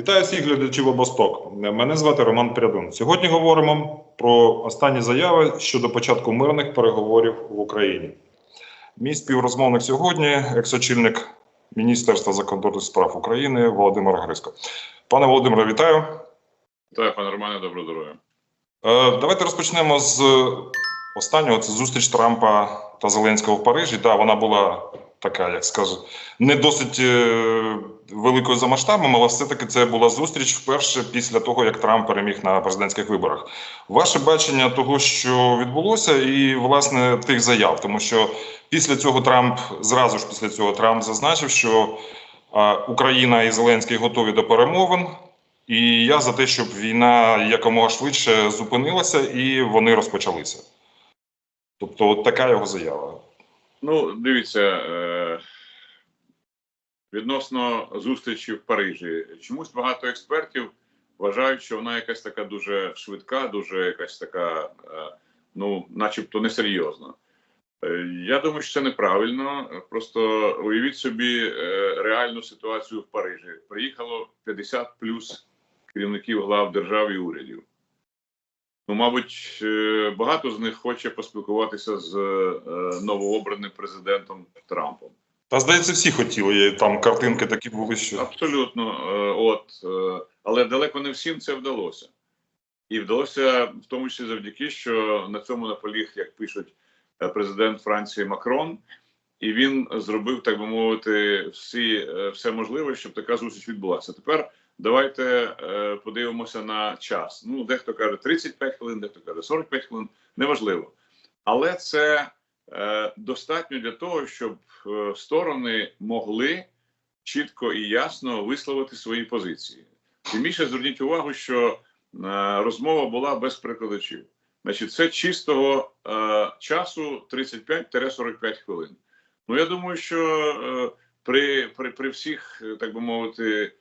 Вітаю всіх глядачів обосток. Мене звати Роман Прядун. Сьогодні говоримо про останні заяви щодо початку мирних переговорів в Україні. Мій співрозмовник сьогодні, екс-очільник Міністерства закордонних справ України Володимир Гриско. Пане Володимире, вітаю. Так, пане Романе, доброго здоров'я. Е, Давайте розпочнемо з останнього. Це зустріч Трампа та Зеленського в Парижі. Та вона була така, як скажу, не досить е, великою за масштабом, але все-таки це була зустріч вперше після того, як Трамп переміг на президентських виборах. Ваше бачення того, що відбулося, і власне тих заяв, тому що після цього Трамп зразу ж після цього Трамп зазначив, що Україна і Зеленський готові до перемовин. І я за те, щоб війна якомога швидше зупинилася і вони розпочалися. Тобто, от така його заява. Ну, дивіться, е, відносно зустрічі в Парижі, чомусь багато експертів вважають, що вона якась така дуже швидка, дуже якась така, е, ну, начебто несерйозна. Е, Я думаю, що це неправильно. Просто уявіть собі е, реальну ситуацію в Парижі. Приїхало 50 плюс керівників глав держав і урядів. Ну, мабуть, багато з них хоче поспілкуватися з новообраним президентом Трампом. Та здається, всі хотіли. Там картинки такі були, що Абсолютно, е, от е, але далеко не всім це вдалося. І вдалося в тому числі завдяки, що на цьому наполіг, як пишуть е, президент Франції Макрон, і він зробив, так би мовити, всі, все можливе, щоб така зустріч відбулася. Тепер давайте подивимося на час. Ну, дехто каже 35 хвилин, дехто каже 45 хвилин, неважливо. Але це достатньо для того, щоб е, сторони могли чітко і ясно висловити свої позиції. Тим більше зверніть увагу, що е, розмова була без перекладачів. Значить, це чистого е, часу 35-45 хвилин. Ну я думаю, що е, при, при, при всіх, е, так би мовити,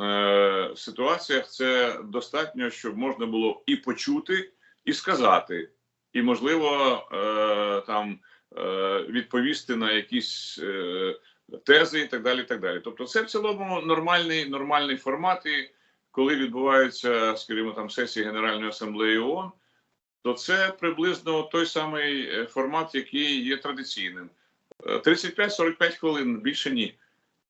е, ситуаціях це достатньо, щоб можна було і почути, і сказати, і можливо е, там е, відповісти на якісь. Е, тези і так далі. і так далі. Тобто, це в цілому нормальний нормальний формат. І коли відбуваються, скажімо, там сесії Генеральної асамблеї ООН, то це приблизно той самий е, формат, який є традиційним. Е, 35-45 хвилин більше ні.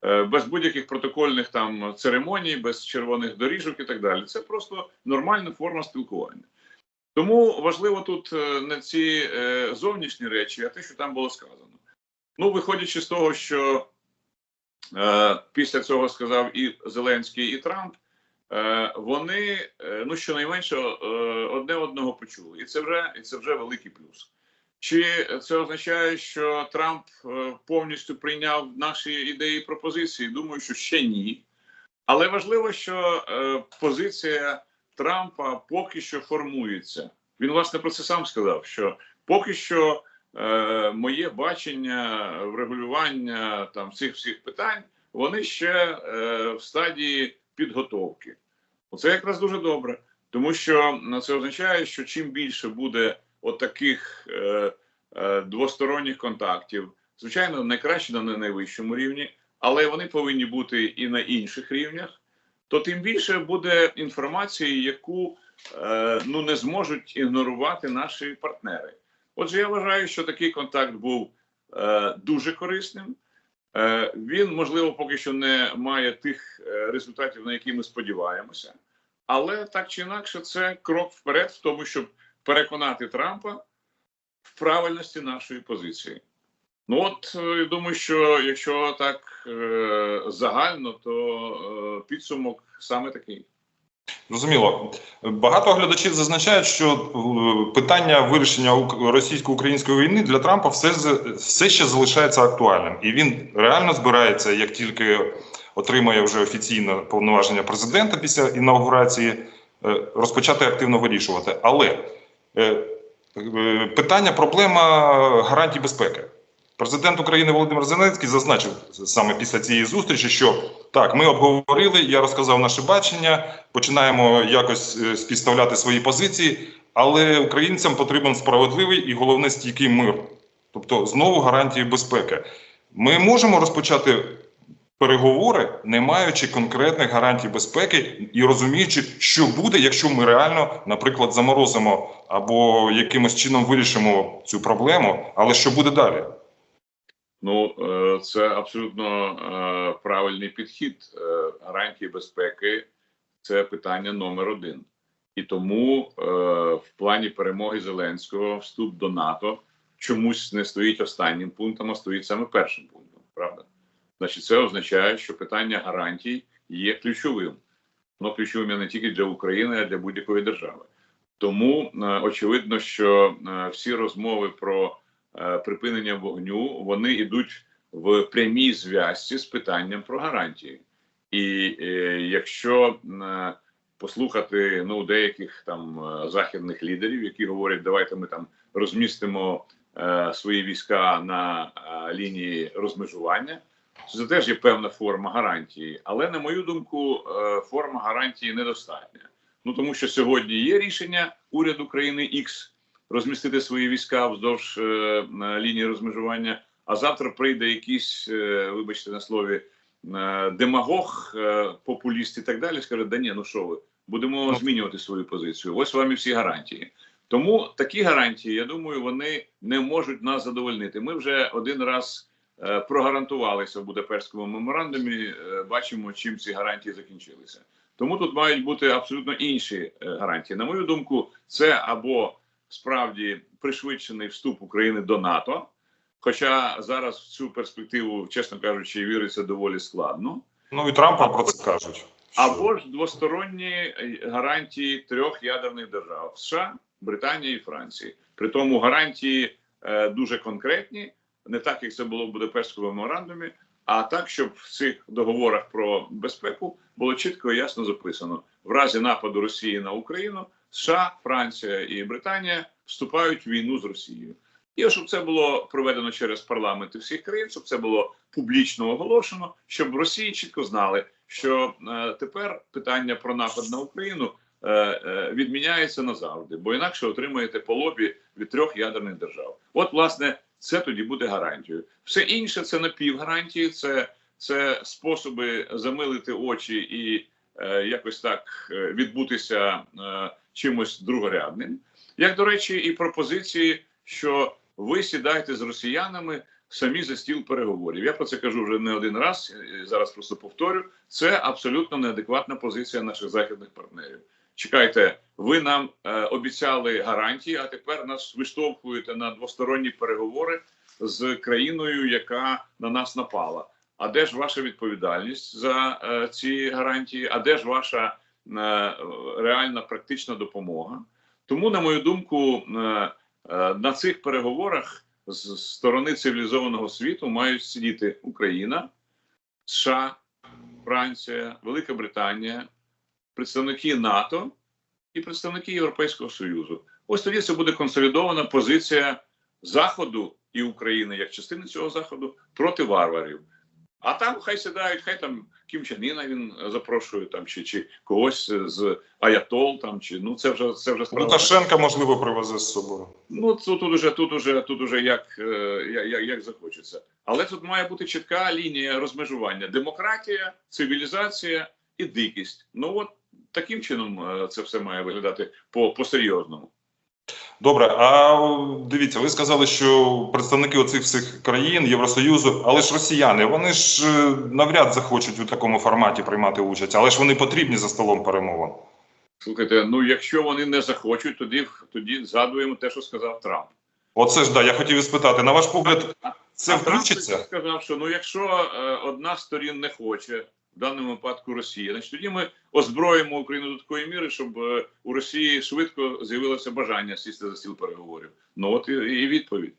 Е, Без будь-яких протокольних там церемоній, без червоних доріжок і так далі. Це просто нормальна форма спілкування. Тому важливо тут не ці е, зовнішні речі, а те, що там було сказано. Ну, виходячи з того, що е, після цього сказав і Зеленський, і Трамп, е, вони ну щонайменше е, одне одного почули, і це вже і це вже великий плюс. Чи це означає, що Трамп повністю прийняв наші ідеї і пропозиції? Думаю, що ще ні. Але важливо, що позиція Трампа поки що формується. Він власне про це сам сказав: що поки що е, моє бачення врегулювання там цих всіх питань, вони ще е, в стадії підготовки. Оце якраз дуже добре, тому що це означає, що чим більше буде отаких е, е, двосторонніх контактів, звичайно, найкраще на найвищому рівні, але вони повинні бути і на інших рівнях, то тим більше буде інформації, яку е, ну не зможуть ігнорувати наші партнери. Отже, я вважаю, що такий контакт був е, дуже корисним. Е, він, можливо, поки що не має тих результатів, на які ми сподіваємося, але так чи інакше, це крок вперед в тому, щоб переконати Трампа в правильності нашої позиції. Ну от е, я думаю, що якщо так е, загально, то е, підсумок саме такий. зрозуміло. Багато глядачів зазначають, що е, питання вирішення ук- російсько-української війни для Трампа все, все ще залишається актуальним, і він реально збирається, як тільки отримає вже офіційне повноваження президента після інаугурації, е, розпочати активно вирішувати. Але питання, проблема гарантій безпеки. Президент України Володимир Зеленський зазначив саме після цієї зустрічі, що так, ми обговорили, я розказав наше бачення, починаємо якось е, співставляти свої позиції, але українцям потрібен справедливий і головне стійкий мир, тобто знову гарантії безпеки. Ми можемо розпочати переговори, не маючи конкретних гарантій безпеки і розуміючи, що буде, якщо ми реально, наприклад, заморозимо або якимось чином вирішимо цю проблему, але що буде далі? Ну, е, це абсолютно е, правильний підхід. Е, Гарантії безпеки це питання номер один. І тому е, в плані перемоги Зеленського вступ до НАТО чомусь не стоїть останнім пунктом, а стоїть саме першим пунктом. Правда? Значить, це означає, що питання гарантій є ключовим. Воно ключовим не тільки для України, а для будь-якої держави. Тому е, очевидно, що е, всі розмови про е, припинення вогню вони йдуть в прямій зв'язці з питанням про гарантії. І е, якщо е, послухати ну деяких там е, західних лідерів, які говорять, давайте ми там розмістимо е, свої війська на е, лінії розмежування, це теж є певна форма гарантії, але на мою думку, е, форма гарантії недостатня. Ну тому що сьогодні є рішення уряду країни X розмістити свої війська вздовж е, на лінії розмежування. А завтра прийде якийсь, е, вибачте на слові, е, демагог, е, популіст і так далі. Скаже: да ні, ну що ви, будемо Ну. змінювати свою позицію. Ось вам і всі гарантії. Тому такі гарантії, я думаю, вони не можуть нас задовольнити. Ми вже один раз е, прогарантувалися в Будапештському меморандумі. е, бачимо, чим ці гарантії закінчилися. Тому тут мають бути абсолютно інші е, гарантії. На мою думку, це або справді пришвидшений вступ України до НАТО. Хоча зараз в цю перспективу, чесно кажучи, віриться доволі складно. Ну і Трампа про це кажуть. Або ж двосторонні е, гарантії трьох ядерних держав США, Британії і Франції. При тому гарантії е, дуже конкретні, не так як це було в Будапештському меморандумі, а так, щоб в цих договорах про безпеку було чітко і ясно записано: в разі нападу Росії на Україну, США, Франція і Британія вступають в війну з Росією. І щоб це було проведено через парламенти всіх країн, щоб це було публічно оголошено, щоб Росії чітко знали, що е, тепер питання про напад на Україну е, е, відміняється назавжди, бо інакше отримаєте по лобі від трьох ядерних держав. От, власне, це тоді буде гарантією. Все інше це напівгарантії, це, це способи замилити очі і е, якось так е, відбутися е, чимось другорядним. Як до речі, і пропозиції, що ви сідайте з росіянами самі за стіл переговорів. Я про це кажу вже не один раз. е, Зараз просто повторю. Це абсолютно неадекватна позиція наших західних партнерів. Чекайте, ви нам е, обіцяли гарантії, а тепер нас виштовхуєте на двосторонні переговори з країною, яка на нас напала. А де ж ваша відповідальність за е, ці гарантії? А де ж ваша реальна практична допомога? Тому, на мою думку, е, е, на цих переговорах з сторони цивілізованого світу мають сидіти Україна, США, Франція, Велика Британія, представники НАТО і представники Європейського Союзу. Ось тоді це буде консолідована позиція Заходу і України як частини цього заходу проти варварів. А там хай сідають, хай там Кім Чен Іна він запрошує там чи, чи когось з Аятол, там чи ну це вже це вже справа. Лукашенка, можливо, привезе з собою. Ну тут, тут уже тут уже тут уже як, е, як, як, як захочеться. Але тут має бути чітка лінія розмежування: демократія, цивілізація і дикість. Ну от таким чином е, це все має виглядати по, по серйозному. Добре, а дивіться, ви сказали, що представники оцих всіх країн Євросоюзу, але ж росіяни, вони ж е, навряд захочуть у такому форматі приймати участь, але ж вони потрібні за столом перемовин. Слухайте, ну якщо вони не захочуть, тоді тоді згадуємо те, що сказав Трамп. Оце ж да, я хотів і спитати, на ваш погляд, це а включиться? тоді сказав, що ну якщо е, одна з сторін не хоче, в даному випадку Росія, значить тоді ми озброїмо Україну до такої міри, щоб е, у Росії швидко з'явилося бажання сісти за стіл переговорів. Ну от і, відповідь.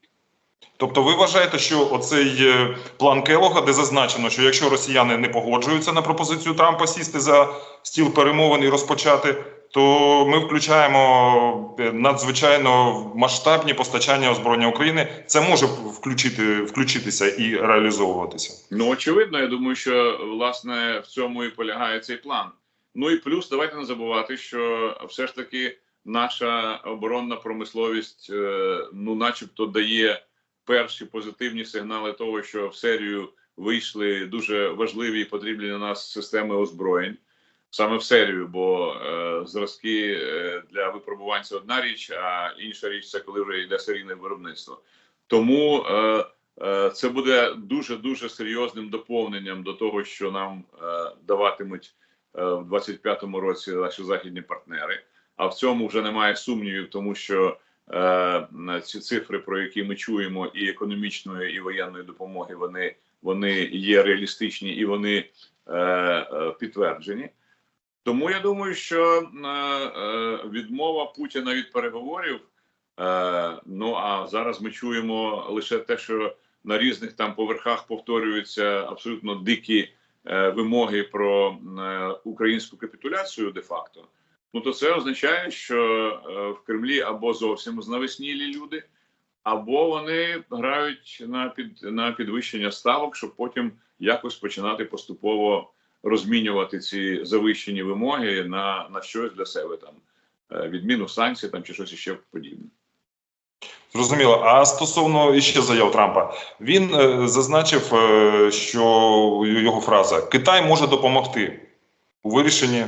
Тобто, ви вважаєте, що оцей е, план Келога, де зазначено, що якщо росіяни не погоджуються на пропозицію Трампа сісти за стіл перемовин і розпочати, то ми включаємо е, надзвичайно масштабні постачання озброєння України. Це може включити включитися і реалізовуватися. Ну очевидно, я думаю, що власне в цьому і полягає цей план. Ну і плюс, давайте не забувати, що все ж таки наша оборонна промисловість, е, ну, начебто, дає перші позитивні сигнали того, що в серію вийшли дуже важливі і потрібні для нас системи озброєнь саме в серію, бо е, зразки е, для випробувань це одна річ, а інша річ це коли вже йде серійне виробництво. Тому е, е, це буде дуже дуже серйозним доповненням до того, що нам е, даватимуть е, в 25-му році наші західні партнери. А в цьому вже немає сумнівів, тому що е, ці цифри, про які ми чуємо, і економічної, і воєнної допомоги, вони, вони є реалістичні і вони е, е, підтверджені. Тому я думаю, що е, е, відмова Путіна від переговорів. Е, ну а зараз ми чуємо лише те, що на різних там поверхах повторюються абсолютно дикі вимоги про українську капітуляцію де-факто. Ну то це означає, що в Кремлі або зовсім знавеснілі люди, або вони грають на під на підвищення ставок, щоб потім якось починати поступово розмінювати ці завищені вимоги на, на щось для себе там, е, відміну санкцій там чи щось ще подібне. Зрозуміло. А стосовно іще заяв Трампа, він е, зазначив, е, що його фраза Китай може допомогти у вирішенні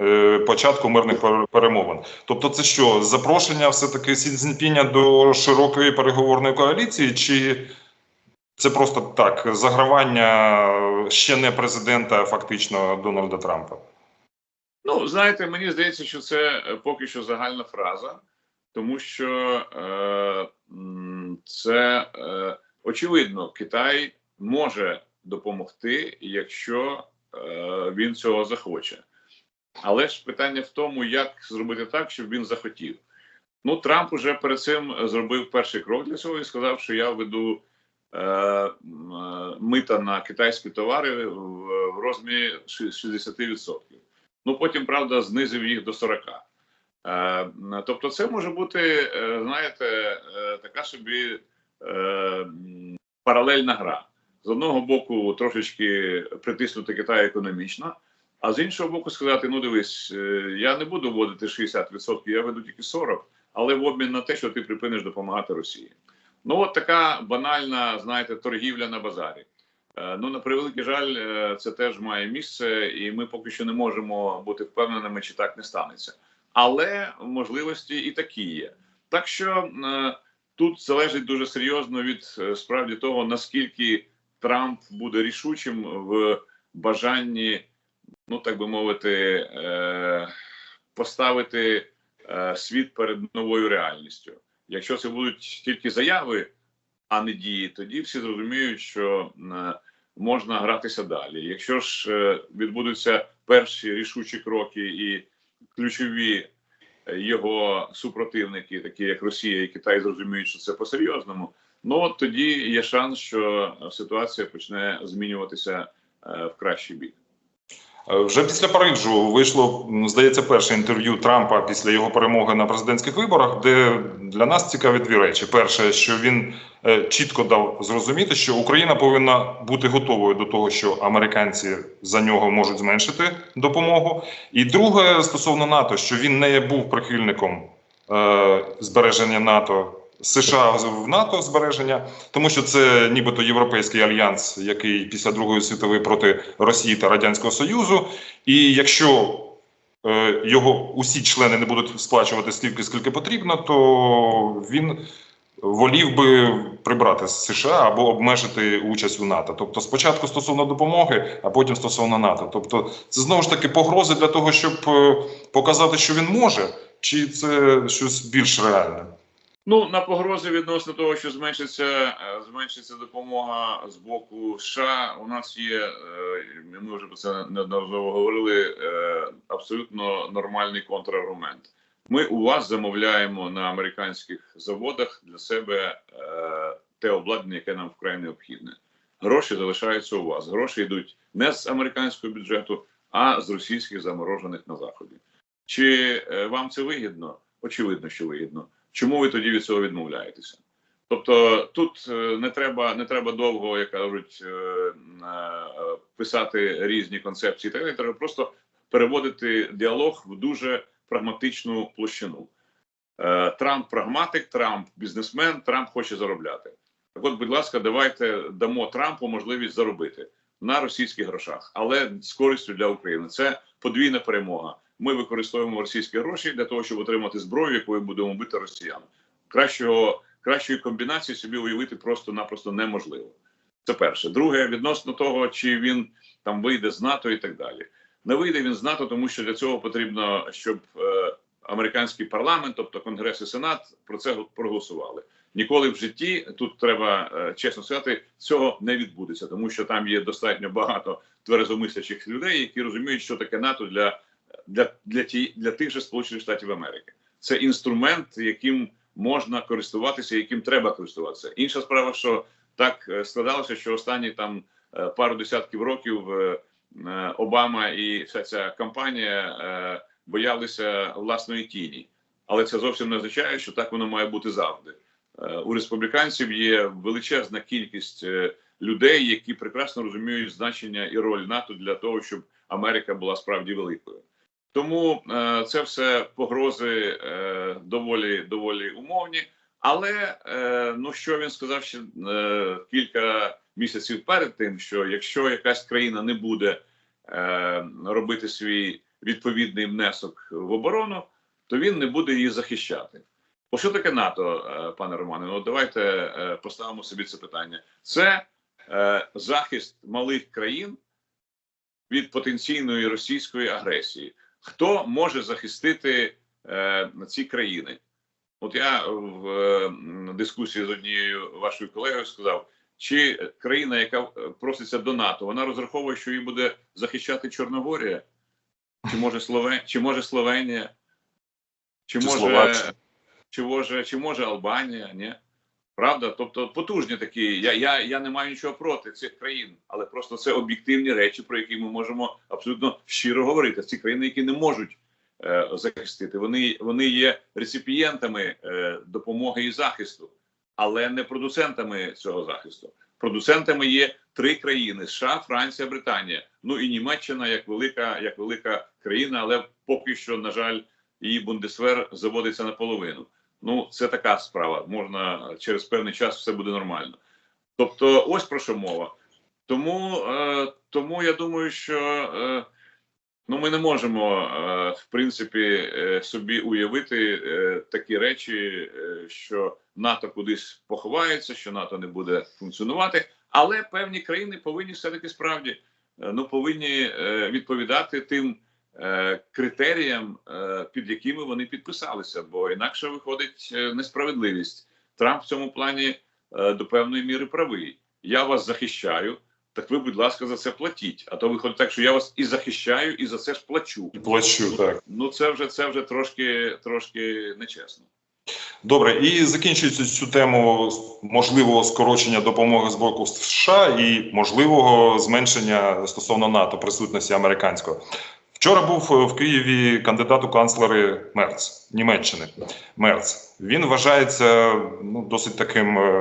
е, початку мирних перемовин. Тобто, це що запрошення все-таки Сі Цзіньпіня до широкої переговорної коаліції, чи це просто так загравання ще не президента, фактично Дональда Трампа? Ну, знаєте, мені здається, що це е, поки що загальна фраза, тому що е, це е, очевидно, Китай може допомогти, якщо е, він цього захоче. Але ж питання в тому, як зробити так, щоб він захотів. Ну, Трамп уже перед цим зробив перший крок для цього і сказав, що я веду мита на китайські товари в, розмірі 60%. Ну потім, правда, знизив їх до 40. Е, тобто, це може бути, е, знаєте, е, така собі е, паралельна гра. З одного боку, трошечки притиснути Китай економічно, а з іншого боку, сказати: ну дивись, е, я не буду вводити 60%, я веду тільки 40%, але в обмін на те, що ти припиниш допомагати Росії. Ну, от така банальна, знаєте, торгівля на базарі. Е, Ну, на превеликий жаль, е, це теж має місце, і ми поки що не можемо бути впевненими, чи так не станеться. Але можливості і такі є. Так що е, тут залежить дуже серйозно від справді того, наскільки Трамп буде рішучим в бажанні, ну так би мовити, поставити світ перед новою реальністю. Якщо це будуть тільки заяви, а не дії, тоді всі зрозуміють, що е, можна гратися далі. Якщо ж е, відбудуться перші рішучі кроки і ключові е, його супротивники, такі як Росія і Китай, зрозуміють, що це по-серйозному. Ну от тоді є шанс, що ситуація почне змінюватися в кращий бік. Е, Вже після Парижу вийшло, здається, перше інтерв'ю Трампа після його перемоги на президентських виборах, де для нас цікаві дві речі. Перше, що він е, чітко дав зрозуміти, що Україна повинна бути готовою до того, що американці за нього можуть зменшити допомогу. І друге, стосовно НАТО, що він не був прихильником е, збереження НАТО. США в НАТО збереження, тому що це нібито європейський альянс, який після Другої світової проти Росії та Радянського Союзу. І якщо е, його усі члени не будуть сплачувати стільки, скільки потрібно, то він волів би прибрати з США або обмежити участь у НАТО. Тобто, спочатку стосовно допомоги, а потім стосовно НАТО. Тобто, це знову ж таки погрози для того, щоб е, показати, що він може, чи це щось більш реальне. Ну на погрози відносно того, що зменшиться е, зменшиться допомога з боку США. У нас є е, ми вже про це неодноразово говорили. е, Абсолютно нормальний контраргумент. Ми у вас замовляємо на американських заводах для себе те обладнання, яке нам вкрай необхідне. Гроші залишаються у вас. Гроші йдуть не з американського бюджету, а з російських заморожених на заході. Чи вам це вигідно? Очевидно, що вигідно. Чому ви тоді від цього відмовляєтеся? Тобто тут е, не треба не треба довго, як кажуть, е, е, писати різні концепції. Так треба просто переводити діалог в дуже прагматичну площину. Трамп прагматик, Трамп бізнесмен, Трамп хоче заробляти. Так от, будь ласка, давайте дамо Трампу можливість заробити на російських грошах, але з користю для України. Це подвійна перемога. Ми використовуємо російські гроші для того, щоб отримати зброю, якою будемо бити росіян. Кращого кращої комбінації собі уявити просто-напросто неможливо. Це перше. Друге, відносно того, чи він там вийде з НАТО і так далі. Не вийде він з НАТО, тому що для цього потрібно, щоб е, американський парламент, тобто Конгрес і Сенат, про це проголосували. Ніколи в житті тут треба е, чесно сказати, цього не відбудеться, тому що там є достатньо багато тверезомислячих людей, які розуміють, що таке НАТО для, для, для, ті, для тих же Сполучених Штатів Америки. Це інструмент, яким можна користуватися, яким треба користуватися. Інша справа, що так е, складалося, що останні там е, пару десятків років е, Обама і вся ця кампанія боялися власної тіні, але це зовсім не означає, що так воно має бути завжди. У республіканців є величезна кількість людей, які прекрасно розуміють значення і роль НАТО для того, щоб Америка була справді великою. Тому е, це все погрози е, доволі доволі умовні. Але е, ну що він сказав ще е, кілька місяців перед тим, що якщо якась країна не буде е, робити свій відповідний внесок в оборону, то він не буде її захищати. Бо що таке НАТО, е, пане Романе? Ну давайте е, поставимо собі це питання. Це е, захист малих країн від потенційної російської агресії. Хто може захистити е, ці країни? От я в е, дискусії з однією вашою колегою сказав, чи країна, яка е, проситься до НАТО, вона розраховує, що її буде захищати Чорногорія, чи може Словен... чи може Словенія, чи, Чи може Словаччина. чи може, чи може Албанія? Ні? Правда? Тобто потужні такі. Я, я, я не маю нічого проти цих країн, але просто це об'єктивні речі, про які ми можемо абсолютно щиро говорити. Ці країни, які не можуть е, захистити, вони, вони є реципієнтами е, допомоги і захисту, але не продуцентами цього захисту. Продуцентами є три країни: США, Франція, Британія. Ну і Німеччина як велика, як велика країна, але поки що, на жаль, її бундесвер заводиться наполовину. Ну, це така справа. Можна через певний час все буде нормально. Тобто, ось про що мова. Тому, е, тому я думаю, що е, ну, ми не можемо, е, в принципі, е, собі уявити е, такі речі, е, що НАТО кудись поховається, що НАТО не буде функціонувати. Але певні країни повинні все-таки справді е, ну, повинні е, відповідати тим е, критеріям, е, під якими вони підписалися, бо інакше виходить е, несправедливість. Трамп в цьому плані е, до певної міри правий. Я вас захищаю. Так ви, будь ласка, за це платіть. А то виходить так, що я вас і захищаю, і за це ж плачу. І плачу, так. Ну це вже це вже трошки трошки нечесно. Добре, і закінчується цю тему можливого скорочення допомоги з боку США і можливого зменшення стосовно НАТО присутності американського. Вчора був е, в Києві кандидат у канцлери Мерц Німеччини. Мерц він вважається ну досить таким е,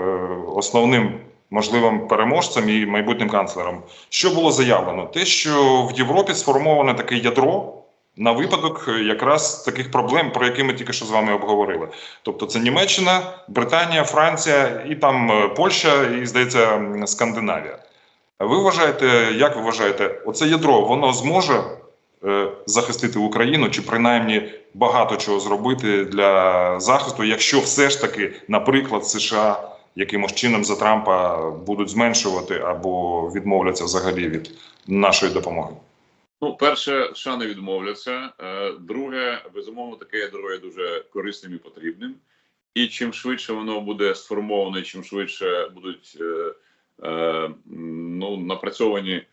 основним можливим переможцем і майбутнім канцлером. Що було заявлено? Те, що в Європі сформоване таке ядро на випадок е, якраз таких проблем, про які ми тільки що з вами обговорили. Тобто це Німеччина, Британія, Франція і там Польща, і здається, Скандинавія. Ви вважаєте, як ви вважаєте, оце ядро воно зможе захистити Україну, чи принаймні багато чого зробити для захисту, якщо все ж таки, наприклад, США якимось чином за Трампа будуть зменшувати або відмовляться взагалі від нашої допомоги? Ну, перше, США не відмовляться. Е, Друге, безумовно, таке ядро є дуже корисним і потрібним. І чим швидше воно буде сформовано, і чим швидше будуть е, е, ну, напрацьовані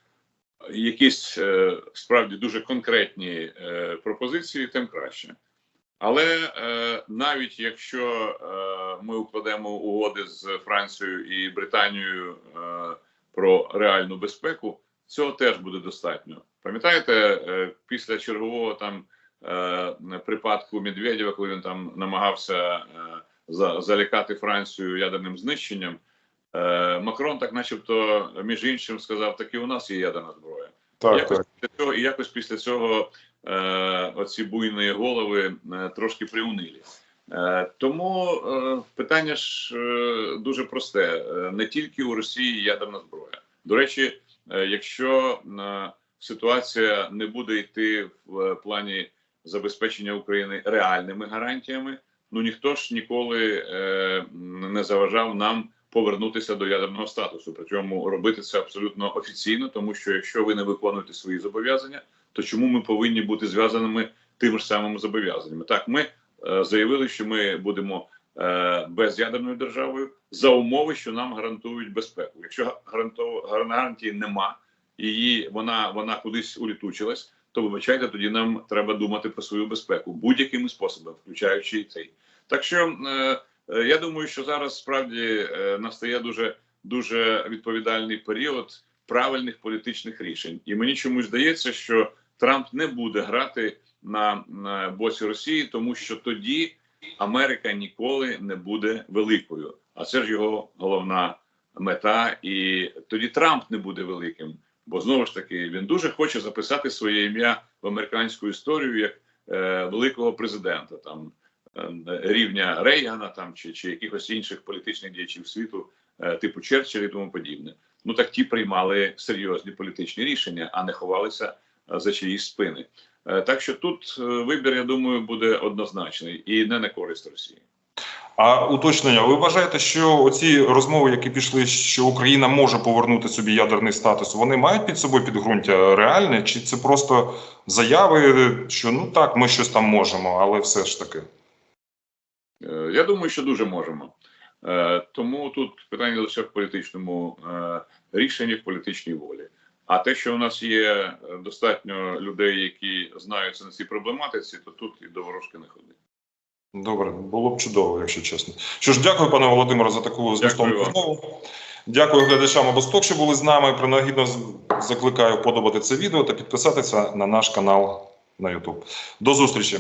якісь е, справді дуже конкретні е, пропозиції, тим краще. Але е, навіть якщо ми укладемо угоди з Францією і Британією про реальну безпеку, цього теж буде достатньо. Пам'ятаєте, після чергового там припадку Медведєва, коли він там намагався за, залякати Францію ядерним знищенням, Макрон так, начебто, між іншим сказав: таки у нас є ядерна зброя. Так, якось так. після цього, і якось після цього е, оці буйні голови е, трошки приунилі. Е, Тому е, питання ж е, дуже просте: Е, не тільки у Росії ядерна зброя. До речі, е, якщо е, ситуація не буде йти в е, плані забезпечення України реальними гарантіями, ну ніхто ж ніколи е, не заважав нам повернутися до ядерного статусу. Причому робити це абсолютно офіційно, тому що якщо ви не виконуєте свої зобов'язання, то чому ми повинні бути зв'язаними тими ж самими зобов'язаннями? Так, ми е, заявили, що ми будемо е, безядерною державою за умови, що нам гарантують безпеку. Якщо гарантії нема, її вона вона кудись улітучилась, то вибачайте, тоді нам треба думати про свою безпеку будь-якими способами, включаючи і цей. Так що е, я думаю, що зараз справді е, настає дуже дуже відповідальний період правильних політичних рішень, і мені чомусь здається, що Трамп не буде грати на, на боці Росії, тому що тоді Америка ніколи не буде великою. А це ж його головна мета. І тоді Трамп не буде великим. Бо знову ж таки він дуже хоче записати своє ім'я в американську історію як е, великого президента, там е, рівня Рейгана, там чи, чи якихось інших політичних діячів світу, е, типу Черчилля і тому подібне. Ну так ті приймали серйозні політичні рішення, а не ховалися е, за чиїсь спини. Е, Так що тут е, вибір, я думаю, буде однозначний і не на користь Росії. А уточнення, ви вважаєте, що оці розмови, які пішли, що Україна може повернути собі ядерний статус, вони мають під собою підґрунтя реальне, чи це просто заяви, що ну так, ми щось там можемо, але все ж таки. Е, Я думаю, що дуже можемо. Е, Тому тут питання лише в політичному е, рішенні, в політичній волі. А те, що у нас є достатньо людей, які знаються на цій проблематиці, то тут і до ворожки не ходи. Добре, було б чудово, якщо чесно. Що ж, дякую, пане Володимире, за таку змістовну розмову. Дякую глядачам Обосток, що були з нами. Принагідно закликаю подобати це відео та підписатися на наш канал на YouTube. До зустрічі!